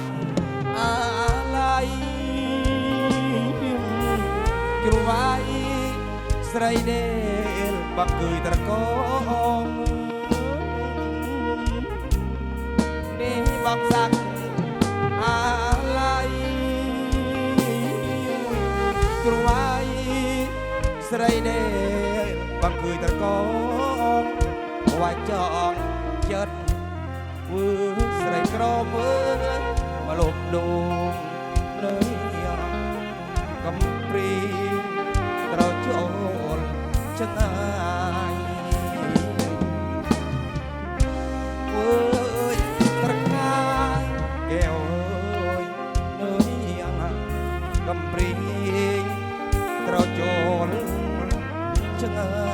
កអាល័យជ្រវាយស្រីដេលបាក់គឺត្រកងនេះបាក់សាក់អាល័យជ្រវាយស្រីដេលបាក់គឺត្រកងវ៉ាចងចិត្តធ្វើស្រីក្រមើល ដងនៅយ៉ាងកំព្រីត្រូវចូលឆ្ងាយអើយត្រកាយកែវអើយនៅយ៉ាងកំព្រីត្រូវចូលឆ្ងាយ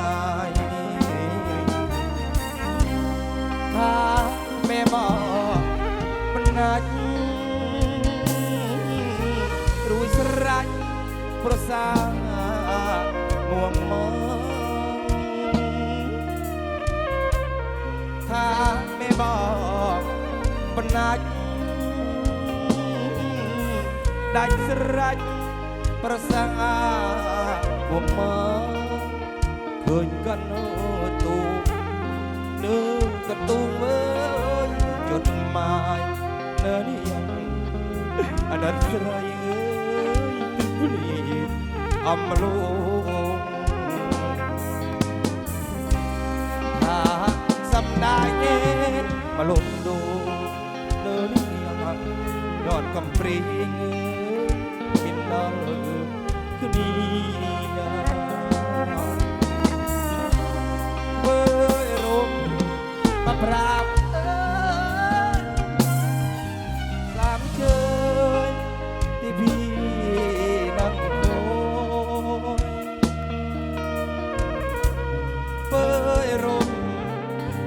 ប្រសាមួមមកថាមេមកបណាច់ដាច់ស្រេចប្រសាមួមមកឃើញកណ្ដោទូនៅកន្ទូមើលចុតម៉ាយនៅនេះយ៉ាង អណិតស្រីអើយ យ อำลูงหากสำนายเย็นมาลมดูเดินเงียบยอดกำปรีเงินมินดองคือนี้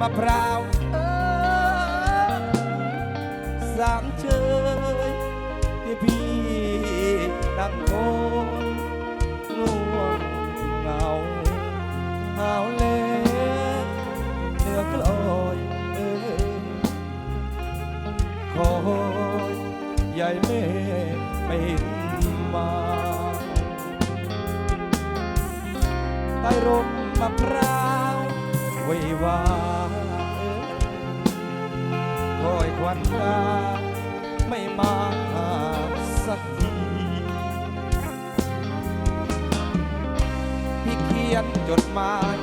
มะพร้าวสามเชยที่พี่นั่งโอยง่วงเงาหาวเล่เนื้อกลอยเอ้ยคอยยายแม่ไม่มาใต้ร่มมะพร้าว ควันตาไม่มาสักทีพี่เขียนจดหมาย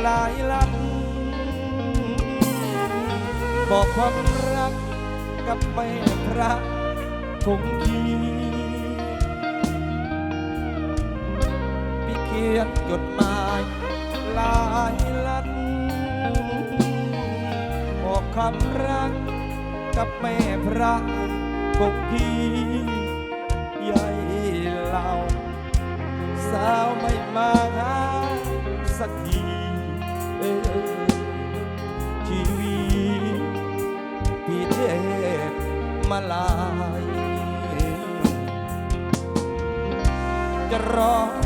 หลายลันบอกความรักกับแม่พระคงทีพี่เขียนจดหมายหลายลันบอกคำรัก กับแม่พระคงทีใหญ่เล่า สาวไม่มาหาสักทีเออชีวิตพี่เทพมาลาย จะรอ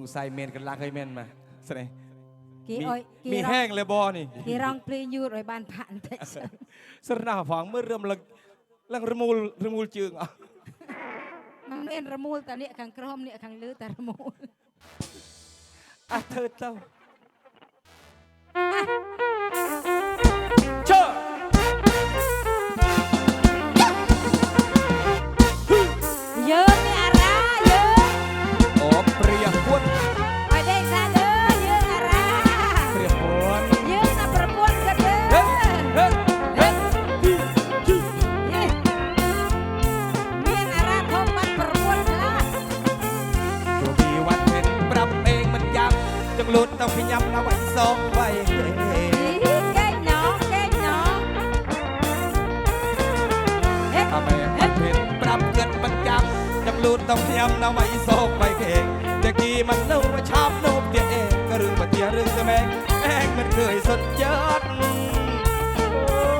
งสัยเมนกันลากให้เมนมาสนกี่มีอ้อยมีกี่ร้อแห้งงเลยบอนี่กี่ร้องเพลงยูดไว้บ้านผ่านแต่สรนาฝังเมื่อเริ่มลังลังระมูลระมูลจึงอะมันเอ็นระมูลแต่เนี่ยขังกรอมเนี่ยขังลือแต่ระมูลอะเธอเจ้า ดต้องพยายามระวังสองไว้แก่น้องแก่น้องทำไเพ็นปรับเกินมันจับจำลูดต้องพยับเอาไว้สองไว้เองแต่กี้มันรู้ว่าชอบลูกเดียเองก็รู้ว่าเดียรู้จะแม่แองมันเคยสุดยอด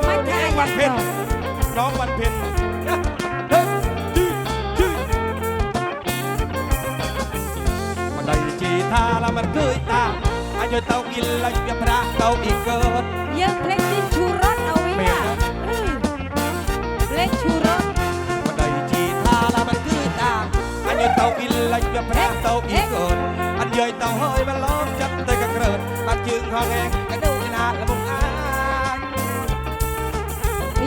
มัแองวันเพ็ญน้องวันเพ็ญ มันคืนตาอายุเต้ากินล้วยังพระเต้าอีกเกิดยังเพลงจินชูรสเอาไว้ค่ะเพลงชูรสมันไดจีตาแล้วมันคืนตาอายเต้ากินแล้วยังพระเต้าอีกเกิดอันเยยเต้าเฮ้ยมันล้อมจับแต่กระเกิดอันจึงห้องแองกันดูกนนาละมุงอาน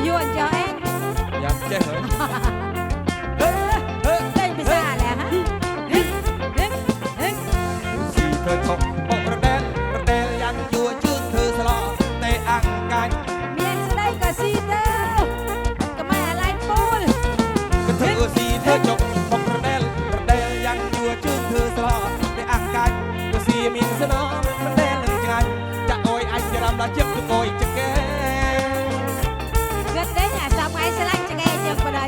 ยวนเจ้าเองยังเจ้อ ងកាច់មានស្ដីក៏ស៊ីទៅកុំឲ្យអាឡែងពូលក៏ធ្វើស៊ីធ្វើចុកមកប្រដែលប្រដែលយ៉ាងយួរជើងធ្វើស្រោតែអង្កាច់ក៏ស៊ីមានស្នងប្រដែលនឹងឆ្ងាញ់ចាក់អយអាចច្រាំដល់ជឹកទៅអយចកែគាត់ទេអាសាប់ឯងឆ្លាញ់ចកែជើងបដៃ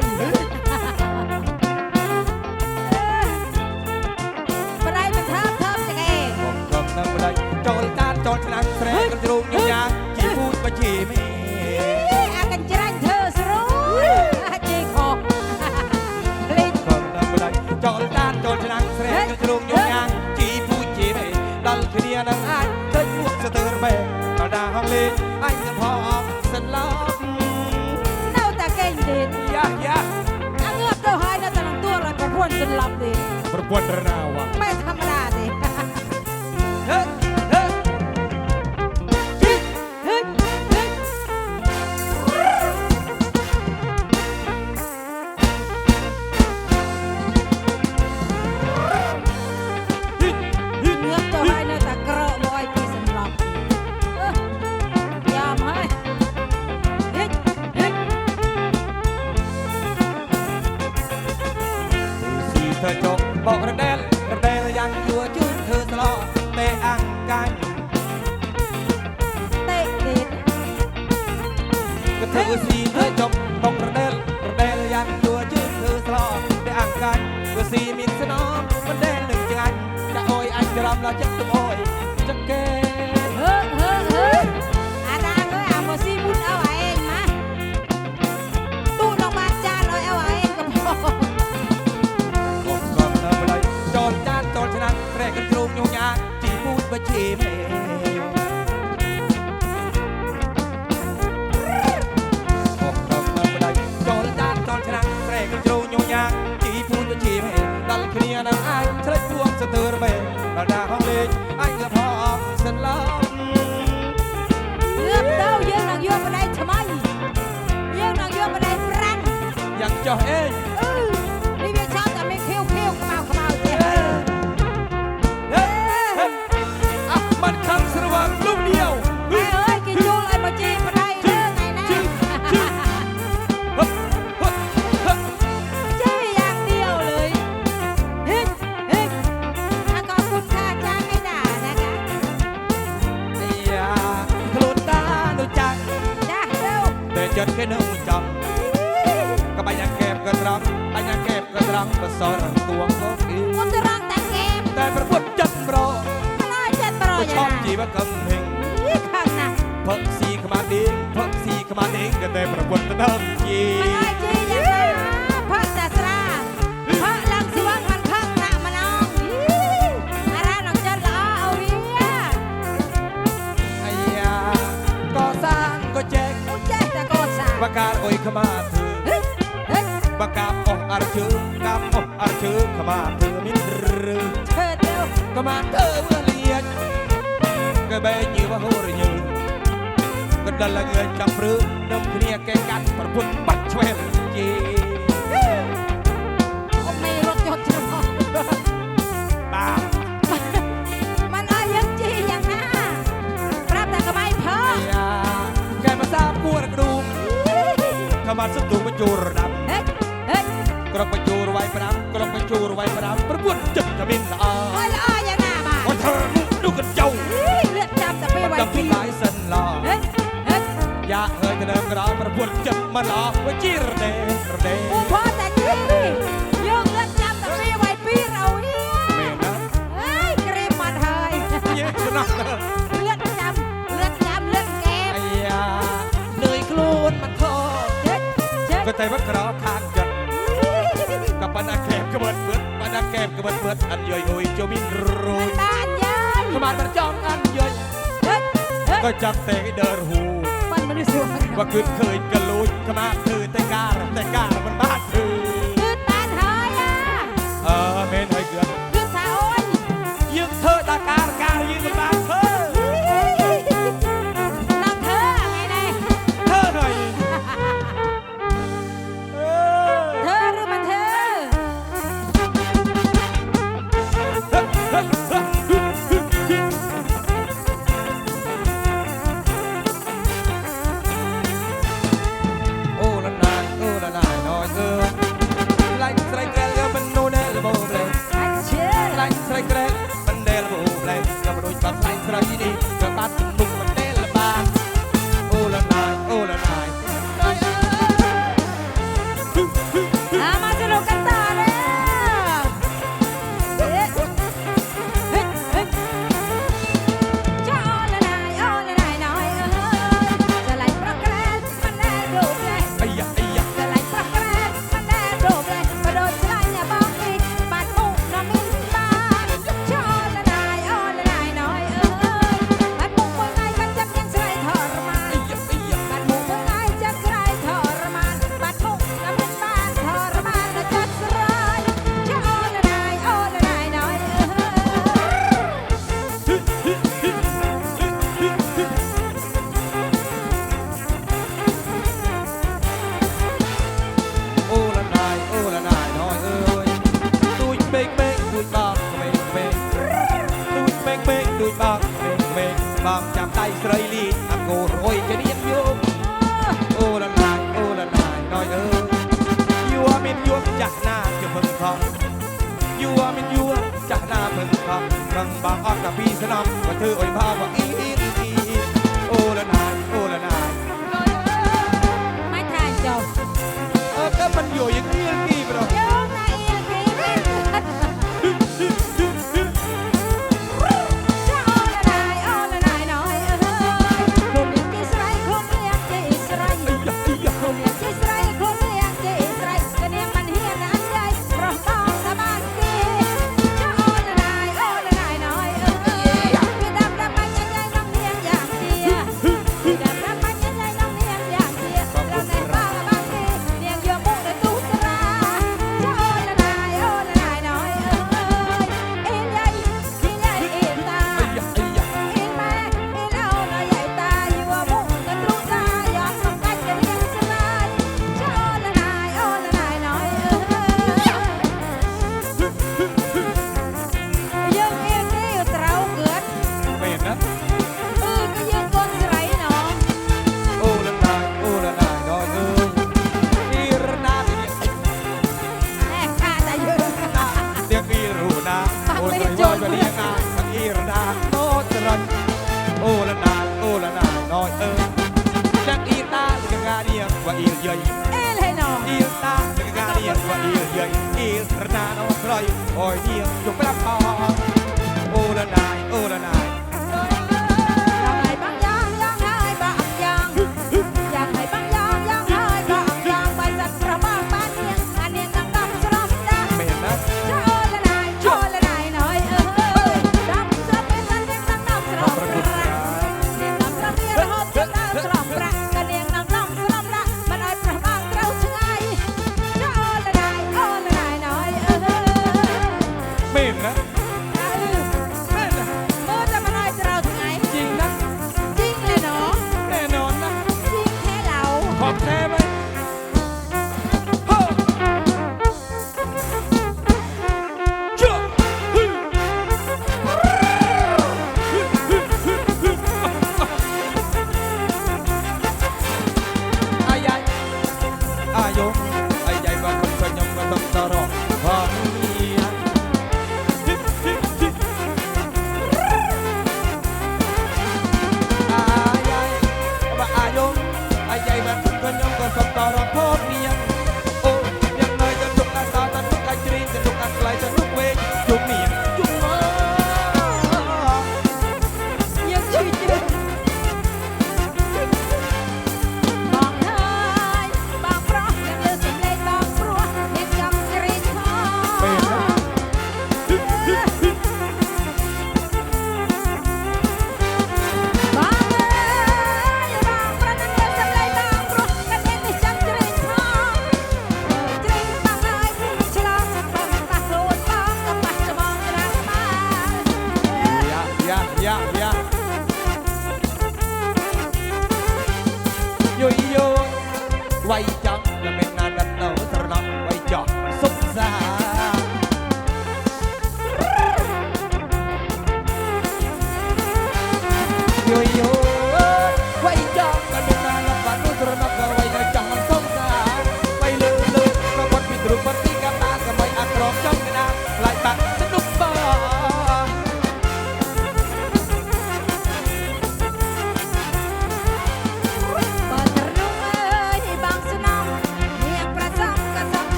បដៃមិនថាថាចកែមកធ្វើតាមបដៃចូលតានចូលឆ្នាំស្រែ จลับเลประกวดระนาวะม่ทำอะไร ปชอบจีบกำเพ่งพักสีขมาดิ้งพักสีขมาดิ้งกันได้ประกวดตะดมจีมาได้จีอย่างพักศาสตราพักลังสิวังมันพักหนักมาน้องอาราอกจันละเอาเรียไอ้ยาก็สร้างก็แจกก็แจกแต่ก็สร้งประกาศโอยขมาถือประกาศออกอารชื่อกำออกอารชื่ขมาเธอมินรือเธอเดียวขมาเธอเมื่อเลียน កែបែជីវហូរញើកណ្ដាលងើចាប់ព្រឺនំគ្នាកែកាត់ប្រពន្ធបាត់ឆ្វេងជីអមនេះរត់យកច្រមុះបាទមិនអើយើងជីយ៉ាងណាប្រាប់តែកបាយផងកែមកសាបគួរក្ដួងកបាត់សុទ្ធទូបញ្ជូររដាប់ក្រុមបញ្ជូរវាយប្រាំក្រុមបញ្ជូរវាយប្រាំប្រពន្ធចិត្តតែមានល្អហើយល្អយ៉ាងណាបាទអូធ្វើមុខនោះកញ្ចោ ที่ลายส้นหลอกอย่าเอ่ยแต่เดิมเราประพวนจะมาหลอกว่าจีรเดระเดอุพ่อแต่จียืงเลือดน้ำแต่ไม่ไว้พี่เราเฮียเฮ้ยกรีมมันเฮยเยอะนับเลือดจำเลือดจำเลือดแกมเหนื่อยกลูนมันจ็บก็ใจว่ากระอทางจัดกับปนาแคบกระเบิดเบิดปนาแคบกระเบิดเบิดอันย่อยอุยจ้มินรู้ขมาดมันจ้องอันย่อย ก็จับเตะเดินหูมันไม่ได้สวยว่าคืนเคยกระลุยขมาคือแต่กาแต่กามันบ้าคือ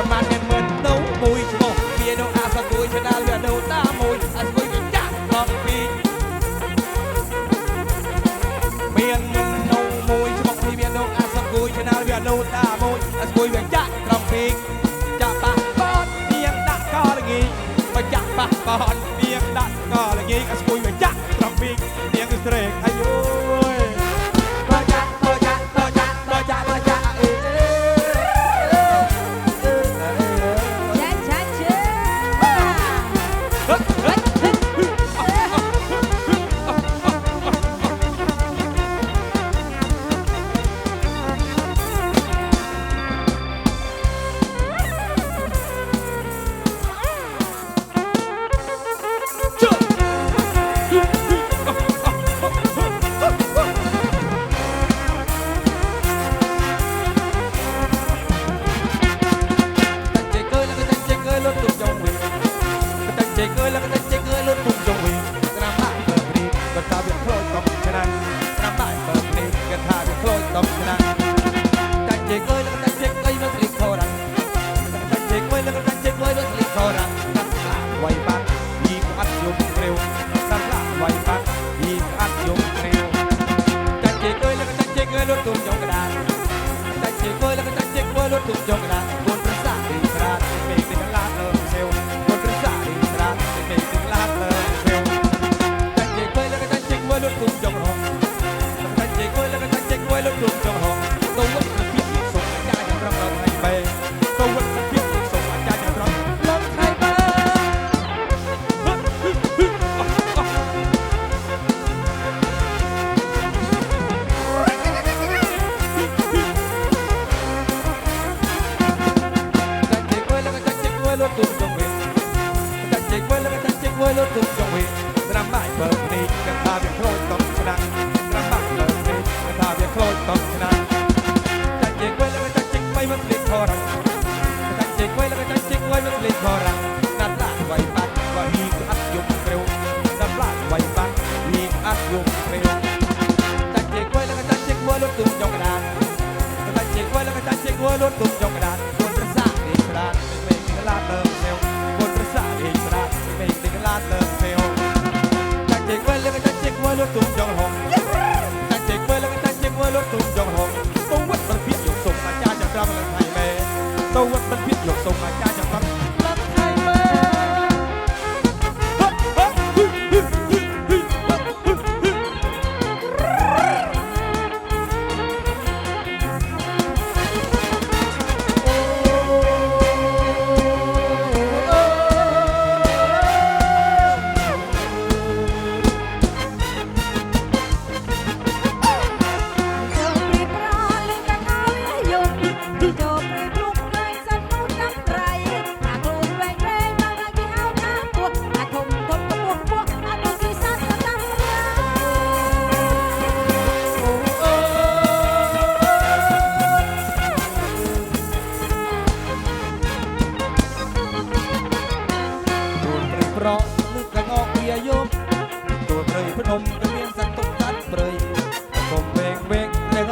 ប្រមាណអ្នកមើលនៅមួយឈ្មោះវានៅអាសគួយឆ្នាំវានៅតាមួយអាសគួយវាចាក់ឡំពីមាននៅមួយឈ្មោះវានៅអាសគួយឆ្នាំវានៅតាមួយអាសគួយវាចាក់ឡំពីចាក់ប៉ះបតនាងដាក់កលងីមកចាក់ប៉ះបតនាងដាក់កលងីអាសគួយវាចាក់ឡំពីនាងស្រែក so what the fuck luật sông mà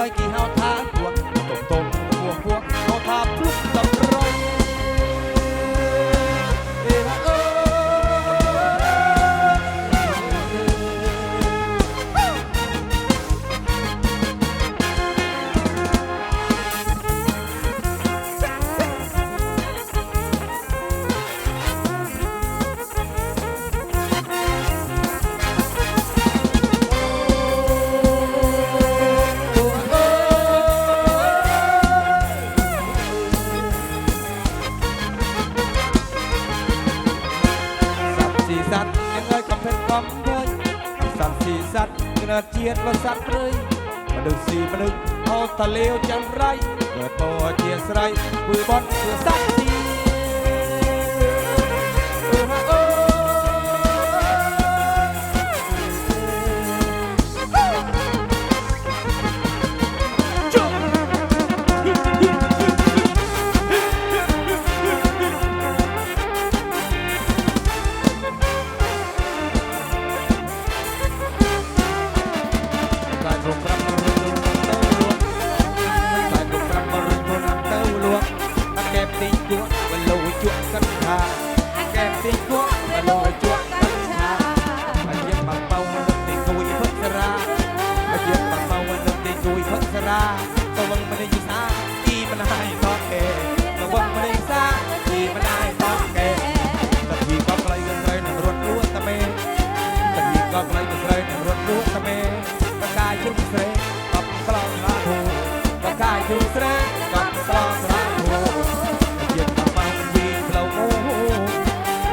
อยกี่เฮา ស្រីក៏ប្លង់រាធូជាតម៉ៅវីផ្លូវអូ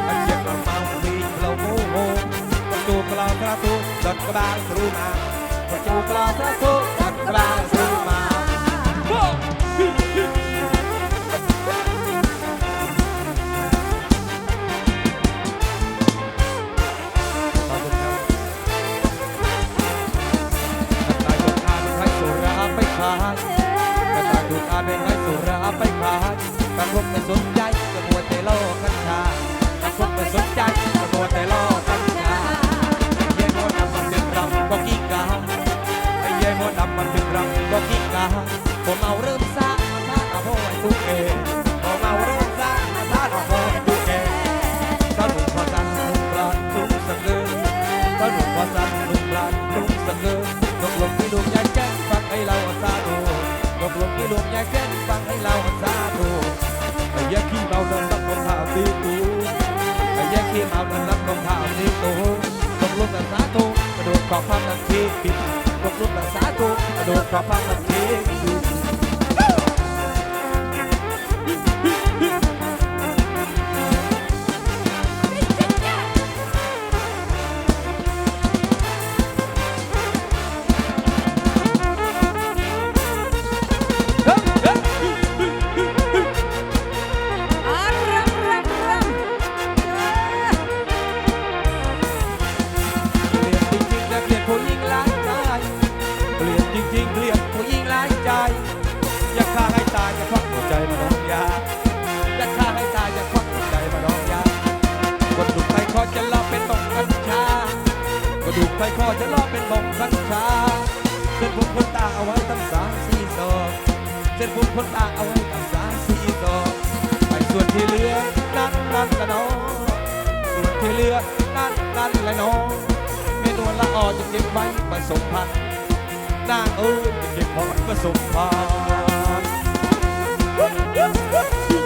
អជាតម៉ៅវីផ្លូវអូក៏ទូប្លង់រាធូដុតក្បាលគ្រូមកក៏ទូប្លង់រាធូដុតក្បាល ไม่สนใจก็มัวแต่ล่อกัญชาตาคบไม่สนใจก็มัวแต่ล่อกัญชาไอ้เย้ยมัวดำมันดึงรำก็กิ้กาไอ้เย้ยมัวดำมันดึงรำก็กิ้กาผมเอาเริ่มซามาซาเอาพ่อไอ้ทุกเองผมเอาเริ่มซามาซาเอาพ่อไอ้ทุกเองถ้าหนุ่มพอสันหนุ่มปลาหนุ่มสังเกตถ้าหนุ่มพอสันหนุ่มปลาหนุ่ม เมาเดินรับรองเท้าตีตูตกลุกแต่สาธุกระโดดขอบพังนันทีผิดตกลุกแต่สาธุกระโดดขอบพังนันที ดูกไปคอจะลาเป็นบ่งกัญชาเส้นผมคนตาเอาไว้ตั้งสามสี่ศอกเส้นผมคนตาเอาไว้ตั้งสามสี่ศอกไอ้ส่วนที่เหลือนั่นนั่นละน้องส่วนที่เหลือนั่นนั่นแหละน้องเมนวลละอ่อนจะเก็บไว้ผสมพันธุ์นางเอ้ยจะเก็บไว้ผสมพันธุ์